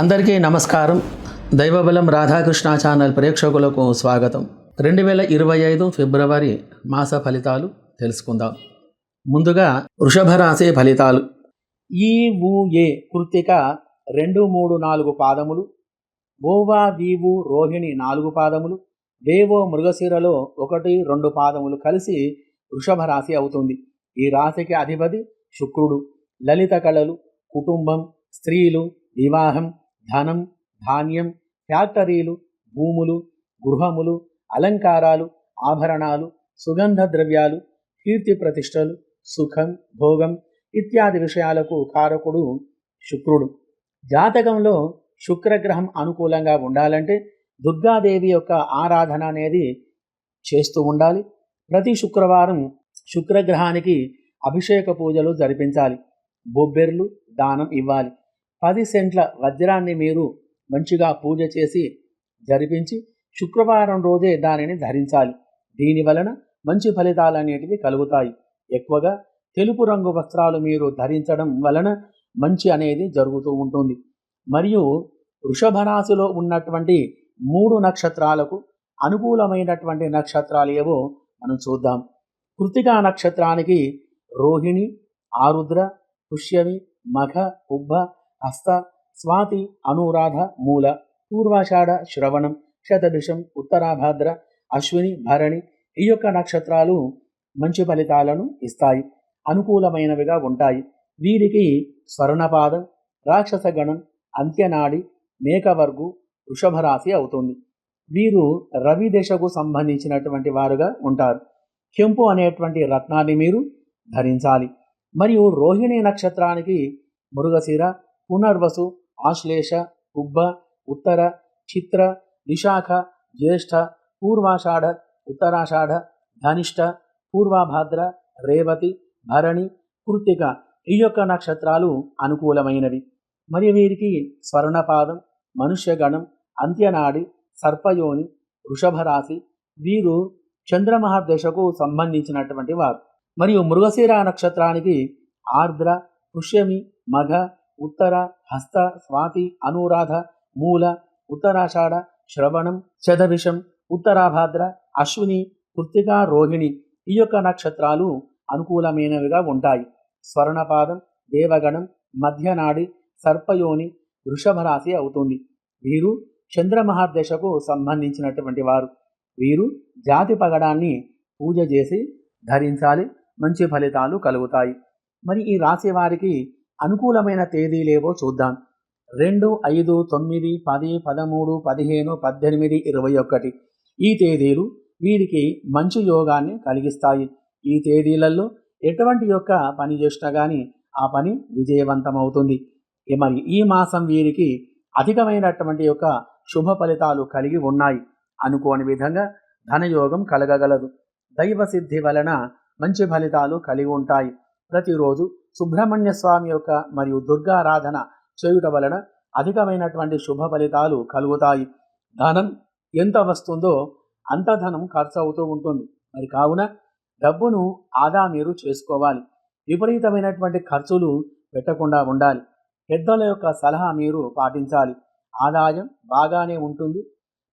అందరికీ నమస్కారం. దైవబలం రాధాకృష్ణ ఛానల్ ప్రేక్షకులకు స్వాగతం. రెండు వేల ఇరవై ఐదు ఫిబ్రవరి మాస ఫలితాలు తెలుసుకుందాం. ముందుగా వృషభ రాశి ఫలితాలు. ఈ ఏ కృత్తిక రెండు మూడు నాలుగు పాదములు ఓవా వీవు రోహిణి నాలుగు పాదములు వేవో మృగశిరలో ఒకటి రెండు పాదములు కలిసి వృషభ రాశి అవుతుంది. ఈ రాశికి అధిపతి శుక్రుడు. లలిత కళలు కుటుంబం స్త్రీలు వివాహం ధనం ధాన్యం ఫ్యాక్టరీలు భూములు గృహములు అలంకారాలు ఆభరణాలు సుగంధ ద్రవ్యాలు కీర్తి ప్రతిష్టలు సుఖం భోగం ఇత్యాది విషయాలకు కారకుడు శుక్రుడు. జాతకంలో శుక్రగ్రహం అనుకూలంగా ఉండాలంటే దుర్గాదేవి యొక్క ఆరాధన అనేది చేస్తూ ఉండాలి. ప్రతి శుక్రవారం శుక్రగ్రహానికి అభిషేక పూజలు జరిపించాలి. బొబ్బెర్లు దానం ఇవ్వాలి. పది సెంట్ల వజ్రాన్ని మీరు మంచిగా పూజ చేసి జరిపించి శుక్రవారం రోజే దానిని ధరించాలి. దీని వలన మంచి ఫలితాలు అనేటివి కలుగుతాయి. ఎక్కువగా తెలుపు రంగు వస్త్రాలు మీరు ధరించడం వలన మంచి అనేది జరుగుతూ ఉంటుంది. మరియు వృషభ రాశిలో ఉన్నటువంటి మూడు నక్షత్రాలకు అనుకూలమైనటువంటి నక్షత్రాలు ఏవో మనం చూద్దాం. కృతికా నక్షత్రానికి రోహిణి ఆరుద్ర పుష్యమి మఘ ఉబ్బ హస్త స్వాతి అనురాధ మూల పూర్వాషాఢ శ్రవణం శతభిషం ఉత్తరాభాద్ర అశ్విని భరణి ఈ యొక్క నక్షత్రాలు మంచి ఫలితాలను ఇస్తాయి. అనుకూలమైనవిగా ఉంటాయి. వీరికి స్వర్ణపాదం రాక్షసగణం అంత్యనాడి మేకవర్గు వృషభరాశి అవుతుంది. వీరు రవి దశకు సంబంధించినటువంటి వారుగా ఉంటారు. కెంపు అనేటువంటి రత్నాన్ని మీరు ధరించాలి. మరియు రోహిణి నక్షత్రానికి మృగశిర పునర్వసు ఆశ్లేష ఉబ్బ ఉత్తర చిత్ర విశాఖ జ్యేష్ఠ పూర్వాషాఢ ఉత్తరాషాఢ ధనిష్ట పూర్వాభాద్ర రేవతి భరణి కృత్తిక ఈ యొక్క నక్షత్రాలు అనుకూలమైనవి. మరియు వీరికి స్వర్ణపాదం మనుష్యగణం అంత్యనాడి సర్పయోని వృషభరాశి వీరు చంద్రమహాదశకు సంబంధించినటువంటి వారు. మరియు మృగశీర నక్షత్రానికి ఆర్ద్ర పుష్యమి మఘ ఉత్తర హస్త స్వాతి అనురాధ మూల ఉత్తరాషాఢ శ్రవణం శతభిషం ఉత్తరాభాద్ర అశ్విని కృత్తికా రోహిణి ఈ యొక్క నక్షత్రాలు అనుకూలమైనవిగా ఉంటాయి. స్వర్ణపాదం దేవగణం మధ్యనాడి సర్పయోని వృషభ రాశి అవుతుంది. వీరు చంద్రమహాదశకు సంబంధించినటువంటి వారు. వీరు జాతి పగడాన్ని పూజ చేసి ధరించాలి మంచి ఫలితాలు కలుగుతాయి. మరి ఈ రాశి వారికి అనుకూలమైన తేదీలేవో చూద్దాం. రెండు ఐదు తొమ్మిది పది పదమూడు పదిహేను పద్దెనిమిది ఇరవై ఒకటి. ఈ తేదీలు వీరికి మంచి యోగాన్ని కలిగిస్తాయి. ఈ తేదీలలో ఎటువంటి యొక్క పని చేసినా కానీ ఆ పని విజయవంతమవుతుంది. మరి ఈ మాసం వీరికి అధికమైనటువంటి యొక్క శుభ ఫలితాలు కలిగి ఉన్నాయి. అనుకోని విధంగా ధనయోగం కలగగలదు. దైవ సిద్ధి వలన మంచి ఫలితాలు కలిగి ఉంటాయి. ప్రతిరోజు సుబ్రహ్మణ్య స్వామి యొక్క మరియు దుర్గారాధన చేయుట వలన అధికమైనటువంటి శుభ ఫలితాలు కలుగుతాయి. ధనం ఎంత వస్తుందో అంత ధనం ఖర్చు అవుతూ ఉంటుంది. మరి కావున డబ్బును ఆదా మీరు చేసుకోవాలి. విపరీతమైనటువంటి ఖర్చులు పెట్టకుండా ఉండాలి. పెద్దల యొక్క సలహా మీరు పాటించాలి. ఆదాయం బాగానే ఉంటుంది.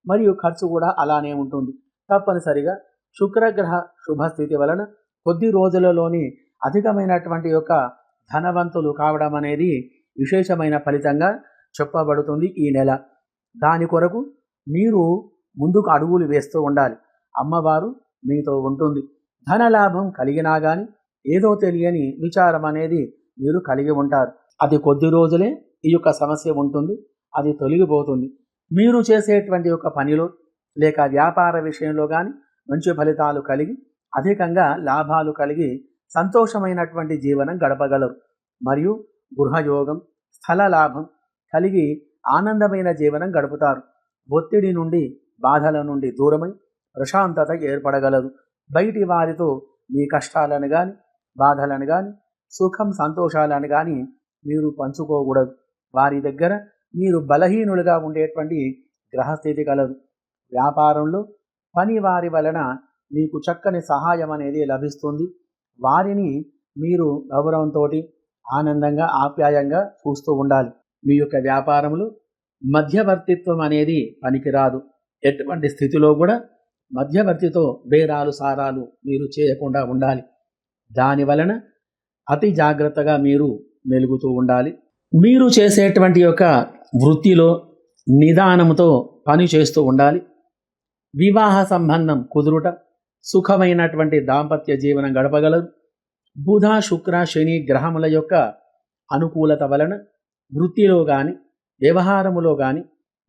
మరియు ఖర్చు కూడా అలానే ఉంటుంది. తప్పనిసరిగా శుక్రగ్రహ శుభస్థితి వలన కొద్ది రోజులలోని అధికమైనటువంటి యొక్క ధనవంతులు కావడం అనేది విశేషమైన ఫలితంగా చెప్పబడుతుంది ఈ నెల. దాని కొరకు మీరు ముందుకు అడుగులు వేస్తూ ఉండాలి. అమ్మవారు మీతో ఉంటుంది. ధనలాభం కలిగినా కానీ ఏదో తెలియని విచారం అనేది మీరు కలిగి ఉంటారు. అది కొద్ది రోజులే ఈ యొక్క సమస్య ఉంటుంది. అది తొలగిపోతుంది. మీరు చేసేటువంటి యొక్క పనిలో లేక వ్యాపార విషయంలో కానీ మంచి ఫలితాలు కలిగి అధికంగా లాభాలు కలిగి సంతోషమైనటువంటి జీవనం గడపగలరు. మరియు గృహయోగం స్థల లాభం కలిగి ఆనందమైన జీవనం గడుపుతారు. ఒత్తిడి నుండి బాధల నుండి దూరమై ప్రశాంతత ఏర్పడగలదు బయటి వారితో మీ కష్టాలను కానీ బాధలను కానీ సుఖం సంతోషాలను కానీ మీరు పంచుకోకూడదు. వారి దగ్గర మీరు బలహీనులుగా ఉండేటువంటి గ్రహస్థితి కలదు. వ్యాపారంలో పని వారి వలన మీకు చక్కని సహాయం అనేది లభిస్తుంది. వారిని మీరు గౌరవంతో ఆనందంగా ఆప్యాయంగా చూస్తూ ఉండాలి. మీ యొక్క వ్యాపారములు మధ్యవర్తిత్వం అనేది పనికిరాదు. ఎటువంటి స్థితిలో కూడా మధ్యవర్తితో బేరాలు సారాలు మీరు చేయకుండా ఉండాలి. దాని వలన అతి జాగ్రత్తగా మీరు మెలుగుతూ ఉండాలి. మీరు చేసేటువంటి యొక్క వృత్తిలో నిదానంతో పని చేస్తూ ఉండాలి. వివాహ సంబంధం కుదురుట సుఖమైనటువంటి దాంపత్య జీవనం గడపగలరు బుధ శుక్ర శని గ్రహముల యొక్క అనుకూలత వలన వృత్తిలో కానీ వ్యవహారములో కానీ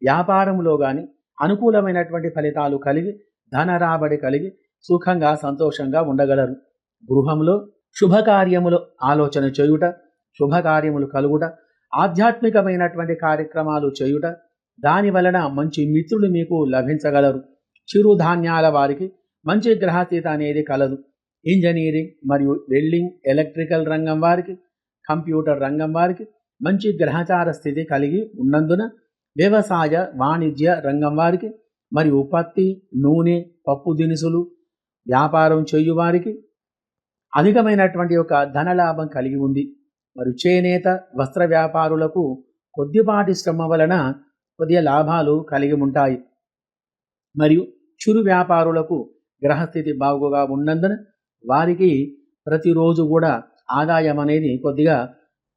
వ్యాపారములో కానీ అనుకూలమైనటువంటి ఫలితాలు కలిగి ధన రాబడి కలిగి సుఖంగా సంతోషంగా ఉండగలరు. గృహంలో శుభకార్యములు ఆలోచన చేయుట శుభకార్యములు కలుగుట ఆధ్యాత్మికమైనటువంటి కార్యక్రమాలు చేయుట దాని వలన మంచి మిత్రులు మీకు లభించగలరు. చిరుధాన్యాల వారికి మంచి గ్రహస్థిత అనేది కలదు. ఇంజనీరింగ్ మరియు వెల్డింగ్ ఎలక్ట్రికల్ రంగం వారికి కంప్యూటర్ రంగం వారికి మంచి గ్రహచార స్థితి కలిగి ఉన్నందున వ్యవసాయ వాణిజ్య రంగం వారికి మరియు పత్తి నూనె పప్పు దినుసులు వ్యాపారం చేయువారికి అధికమైనటువంటి ఒక ధనలాభం కలిగి ఉంది. మరియు చేనేత వస్త్ర వ్యాపారులకు కొద్దిపాటి శ్రమ వలన కొద్దిగా లాభాలు కలిగి ఉంటాయి. మరియు చిరు వ్యాపారులకు గ్రహస్థితి బాగుగా ఉన్నందున వారికి ప్రతిరోజు కూడా ఆదాయం అనేది కొద్దిగా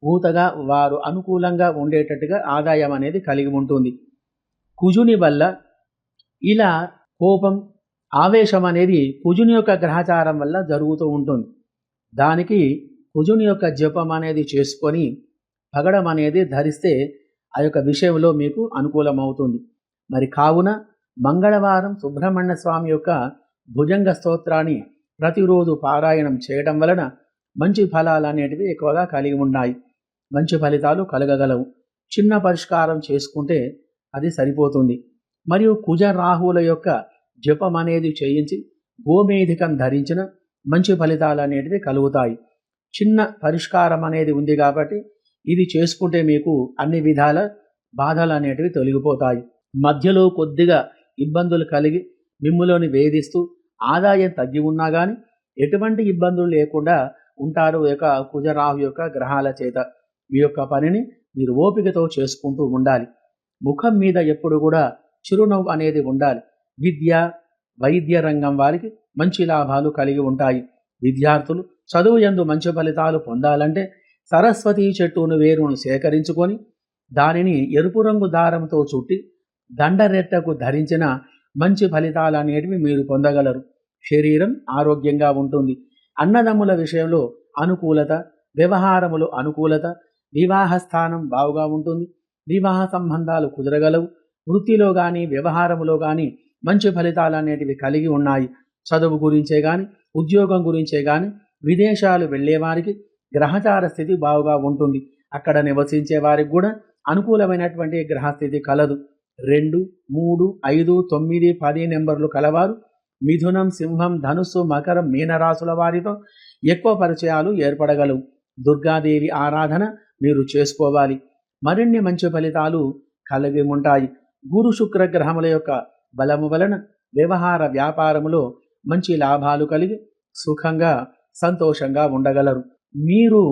ఊతగా వారు అనుకూలంగా ఉండేటట్టుగా ఆదాయం అనేది కలిగి ఉంటుంది. కుజుని వల్ల ఇలా కోపం ఆవేశం అనేది కుజుని యొక్క గ్రహచారం వల్ల జరుగుతూ ఉంటుంది. దానికి కుజుని యొక్క జపం అనేది చేసుకొని పగడం అనేది ధరిస్తే ఆ యొక్క విషయంలో మీకు అనుకూలమవుతుంది. మరి కావున మంగళవారం సుబ్రహ్మణ్య స్వామి యొక్క భుజంగ స్తోత్రాన్ని ప్రతిరోజు పారాయణం చేయడం వలన మంచి ఫలాలు అనేటివి ఎక్కువగా కలిగి ఉన్నాయి. మంచి ఫలితాలు కలగగలవు. చిన్న పరిష్కారం చేసుకుంటే అది సరిపోతుంది. మరియు కుజ రాహువుల యొక్క జపం అనేది చేయించి గోమేధికం ధరించిన మంచి ఫలితాలు అనేటివి కలుగుతాయి. చిన్న పరిష్కారం అనేది ఉంది కాబట్టి ఇది చేసుకుంటే మీకు అన్ని విధాల బాధలు అనేటివి తొలగిపోతాయి. మధ్యలో కొద్దిగా ఇబ్బందులు కలిగి మిమ్ములోని వేధిస్తూ ఆదాయం తగ్గి ఉన్నా కానీ ఎటువంటి ఇబ్బందులు లేకుండా ఉంటారు యొక్క కుజరాహు యొక్క గ్రహాల చేత. మీ యొక్క పనిని మీరు ఓపికతో చేసుకుంటూ ఉండాలి. ముఖం మీద ఎప్పుడు కూడా చిరునవ్వు అనేది ఉండాలి. విద్య వైద్య రంగం వారికి మంచి లాభాలు కలిగి ఉంటాయి. విద్యార్థులు చదువు ఎందు మంచి ఫలితాలు పొందాలంటే సరస్వతి చెట్టును వేరును సేకరించుకొని దానిని ఎరుపు రంగు దారంతో చుట్టి దండరెట్టకు ధరించిన మంచి ఫలితాలు అనేటివి మీరు పొందగలరు. శరీరం ఆరోగ్యంగా ఉంటుంది. అన్నదమ్ముల విషయంలో అనుకూలత వ్యవహారములు అనుకూలత వివాహ స్థానం బావుగా ఉంటుంది. వివాహ సంబంధాలు కుదరగలవు. వృత్తిలో కానీ వ్యవహారములో కానీ మంచి ఫలితాలు అనేటివి కలిగి ఉన్నాయి. చదువు గురించే కానీ ఉద్యోగం గురించే కానీ విదేశాలు వెళ్ళేవారికి గ్రహచార స్థితి బావుగా ఉంటుంది. అక్కడ నివసించే వారికి కూడా అనుకూలమైనటువంటి గ్రహస్థితి కలదు. రెండు మూడు ఐదు తొమ్మిది పది నెంబర్లు కలవారు. మిథునం సింహం ధనుస్సు మకరం మీనరాశుల వారితో ఎక్కువ పరిచయాలు ఏర్పడగలవు. దుర్గాదేవి ఆరాధన మీరు చేసుకోవాలి. మరిన్ని మంచి ఫలితాలు కలిగి ఉంటాయి. గురు శుక్రగ్రహముల యొక్క బలము వలన వ్యవహార వ్యాపారములో మంచి లాభాలు కలిగి సుఖంగా సంతోషంగా ఉండగలరు. మీరు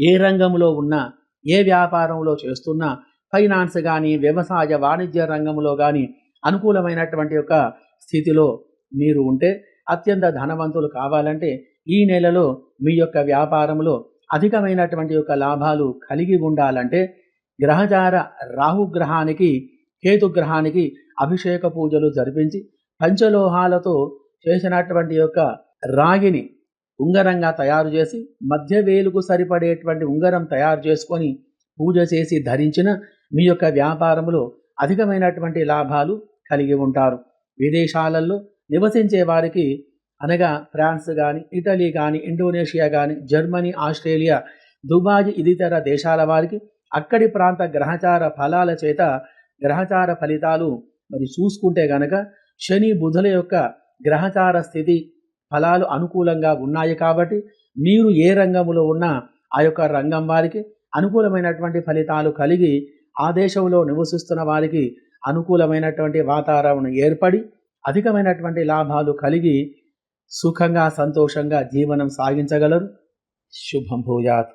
ఏ రంగంలో ఉన్నా ఏ వ్యాపారంలో చేస్తున్నా ఫైనాన్స్ కానీ వ్యవసాయ వాణిజ్య రంగంలో కానీ అనుకూలమైనటువంటి యొక్క స్థితిలో మీరు ఉంటే అత్యంత ధనవంతులు కావాలంటే ఈ నెలలో మీ యొక్క వ్యాపారంలో అధికమైనటువంటి యొక్క లాభాలు కలిగి ఉండాలంటే గ్రహచార రాహుగ్రహానికి కేతుగ్రహానికి అభిషేక పూజలు జరిపించి పంచలోహాలతో చేసినటువంటి యొక్క రాగిని ఉంగరంగా తయారు చేసి మధ్య వేలుకు సరిపడేటువంటి ఉంగరం తయారు చేసుకొని పూజ చేసి ధరించిన మీ యొక్క వ్యాపారంలో అధికమైనటువంటి లాభాలు కలిగి ఉంటారు. విదేశాలలో నివసించే వారికి అనగా ఫ్రాన్స్ కానీ ఇటలీ కానీ ఇండోనేషియా కానీ జర్మనీ ఆస్ట్రేలియా దుబాయ్ ఇతర దేశాల వారికి అక్కడి ప్రాంత గ్రహచార ఫలాల చేత గ్రహచార ఫలితాలు మరి చూసుకుంటే గనక శని బుధుల యొక్క గ్రహచార స్థితి ఫలాలు అనుకూలంగా ఉన్నాయి కాబట్టి మీరు ఏ రంగంలో ఉన్నా ఆ యొక్క రంగం వారికి అనుకూలమైనటువంటి ఫలితాలు కలిగి ఆ దేశంలో నివసిస్తున్న వారికి అనుకూలమైనటువంటి వాతావరణం ఏర్పడి అధికమైనటువంటి లాభాలు కలిగి సుఖంగా సంతోషంగా జీవనం సాగించగలరు. శుభం భూయాత్.